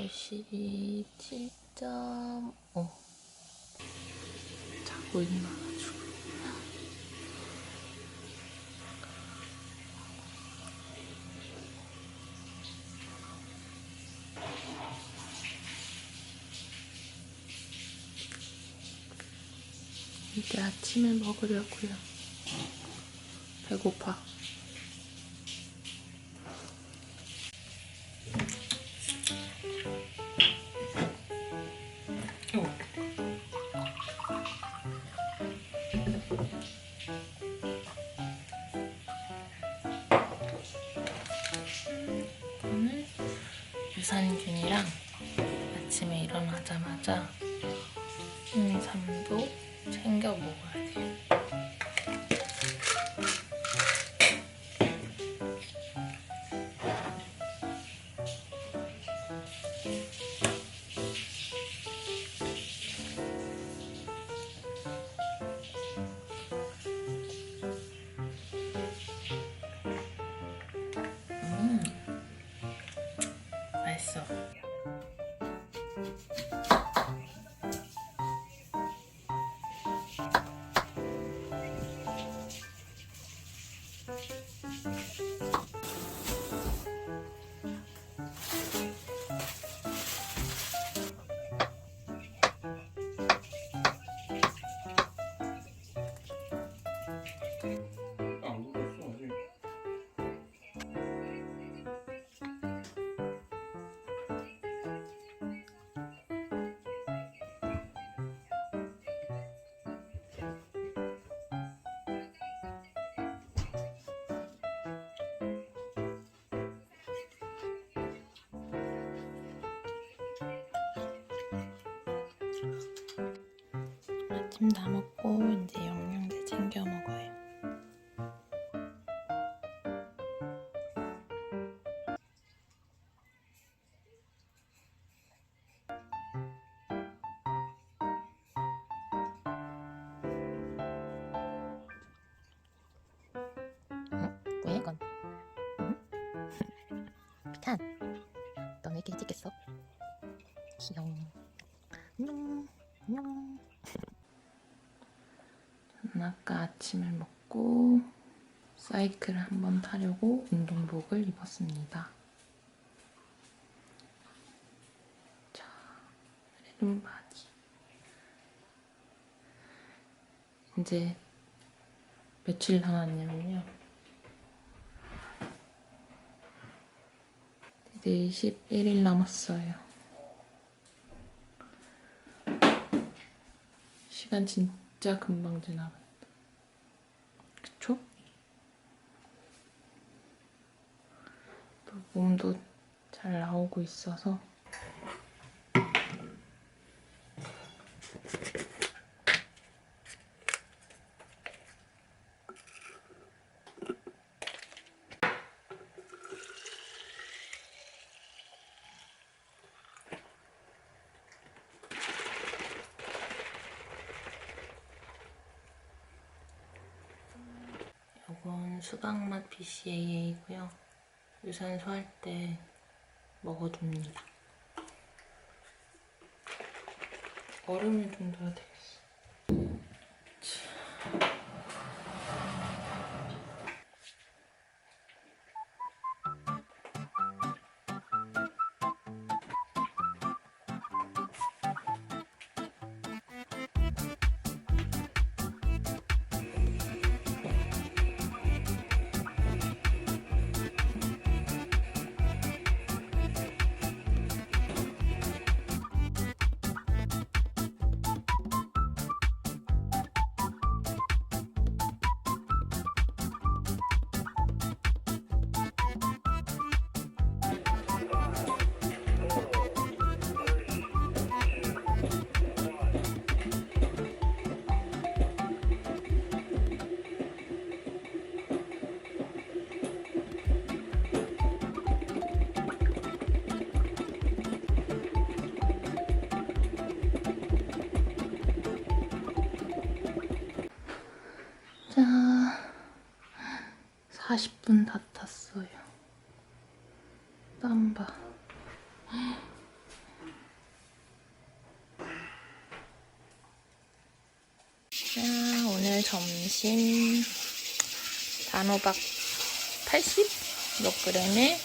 57.5 자고 있나가지고 이제 아침을 먹으려고요. 배고파. 유산균이랑 아침에 일어나자마자 홍삼도 챙겨 먹어야 돼요. 아침 다 먹고 이제 영양제 챙겨 먹어요. 왜 이건? 응? 피칸, 너왜 이렇게 일찍 깼어? 귀여워. 저는 아까 아침을 먹고 사이클을 한번 타려고 운동복을 입었습니다. 자, 레름 바디. 이제 며칠 남았냐면요. 이제 21일 남았어요. 시간 진짜 금방 지나간다. 몸도 잘 나오고 있어서 이건 수박맛 BCAA이고요. 유산소 할 때 먹어줍니다. 얼음을 좀 넣어야 되 10분 다 탔어요. 땀바. 자, 오늘 점심 단호박 80 몇 그램에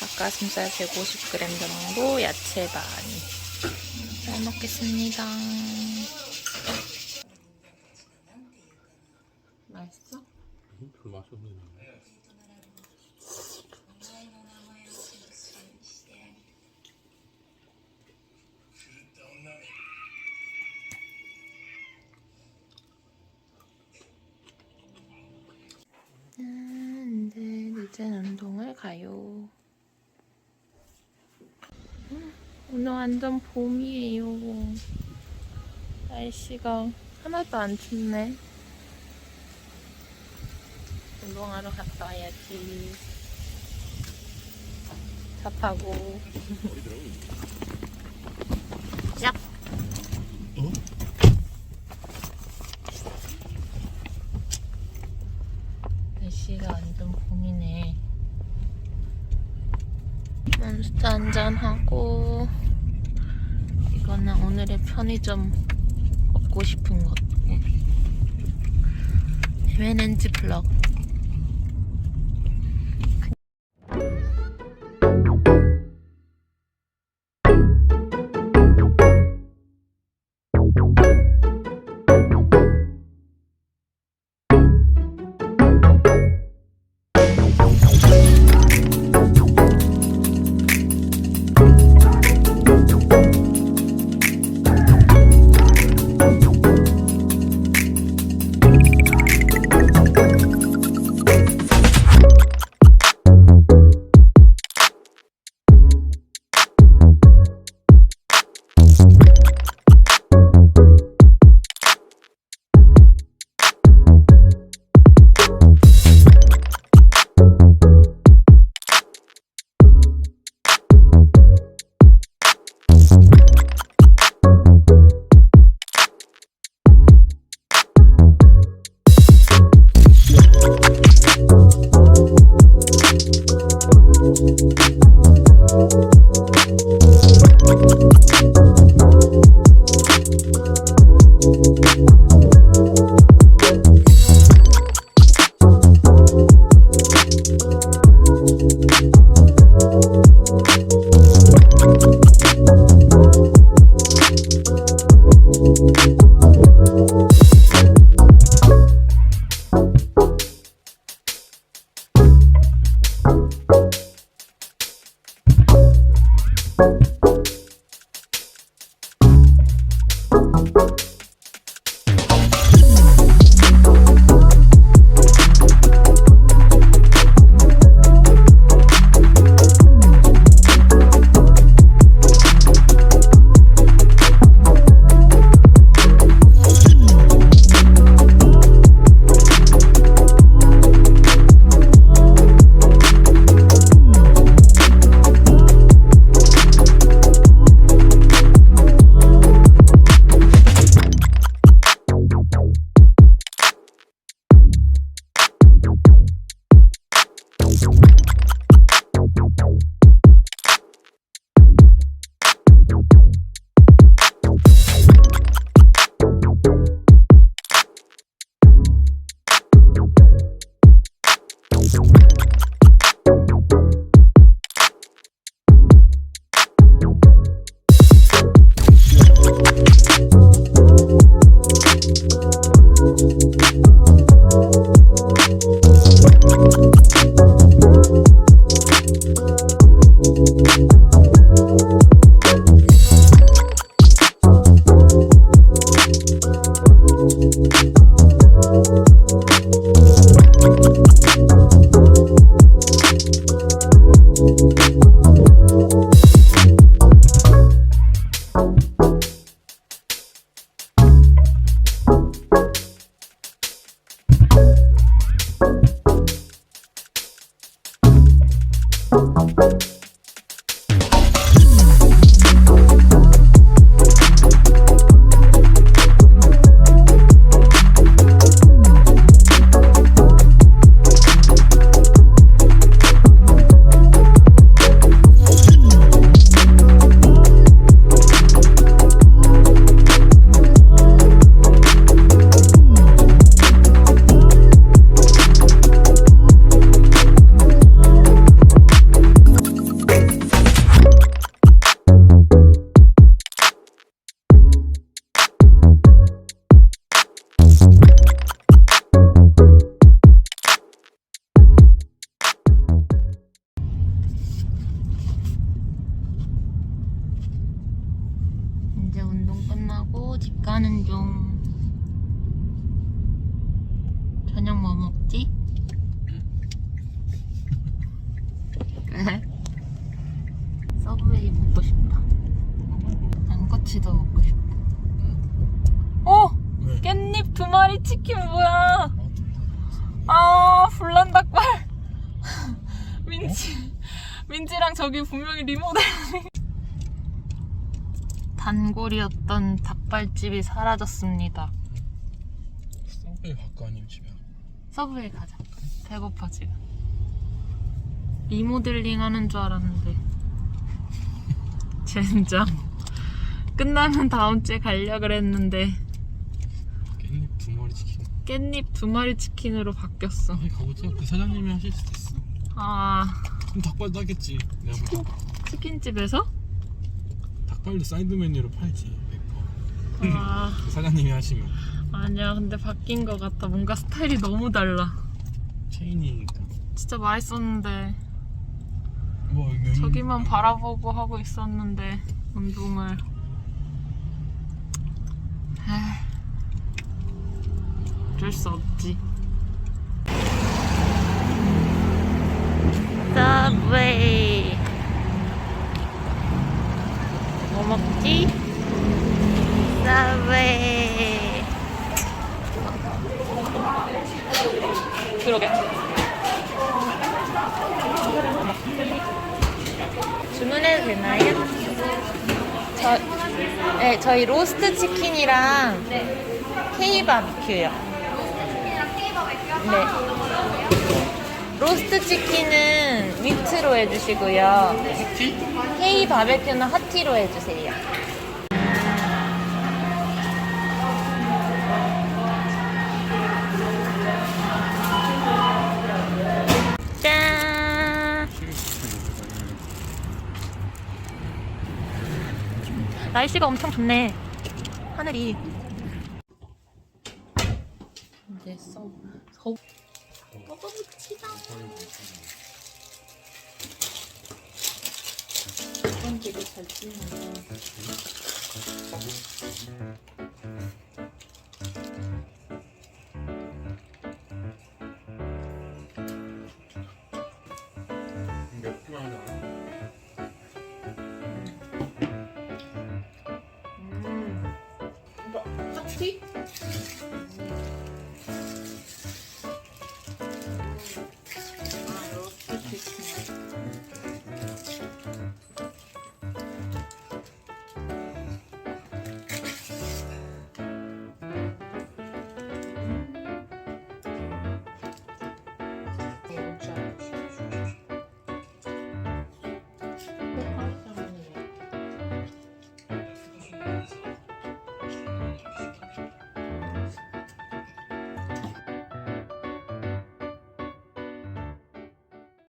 닭가슴살 150g 정도 야채 많이 잘 먹겠습니다. 음, 네, 이제 운동을 가요. 음, 오늘 완전 봄이에요. 날씨가 하나도 안 춥네. 운동하러 갔다 와야지. 차 타고. 얍! 날씨가 완전 봄이네. 몬스터 한잔하고 이거는 오늘의 편의점 먹고 싶은 것. MNG 블럭. 치킨 뭐야? 아, 불난 닭발. 민지, 민지랑 저기 분명히 리모델. 단골이었던 닭발집이 사라졌습니다. 서브웨이 바꿔 아니면 집에 서브웨이 가자. 배고파 지금. 리모델링 하는 줄 알았는데. 젠장. 끝나면 다음 주에 가려 그랬는데 깻잎 두 마리 치킨으로 바뀌었어. 아니 가보자 그 사장님이 하실 수도 있어 아, 그럼 닭발도 하겠지 내가 볼 때. 치킨집에서? 닭발도 사이드 메뉴로 팔지 100%. 아, 그 사장님이 하시면 아니야. 근데 바뀐 것 같아. 뭔가 스타일이 너무 달라. 체인이니까 진짜 맛있었는데 뭐 메뉴 저기만 바라보고 하고 있었는데 운동을. 에이, 어쩔 수 없지. 서브웨이 뭐 먹지? 서브웨이 그러게 주문해도 되나요? 저, 네, 저희 로스트 치킨이랑 K 바비큐요. 네. 로스트 치킨은 위트로 해주시고요. K 바베큐는 핫티로 해주세요. 짠! 날씨가 엄청 좋네. 하늘이.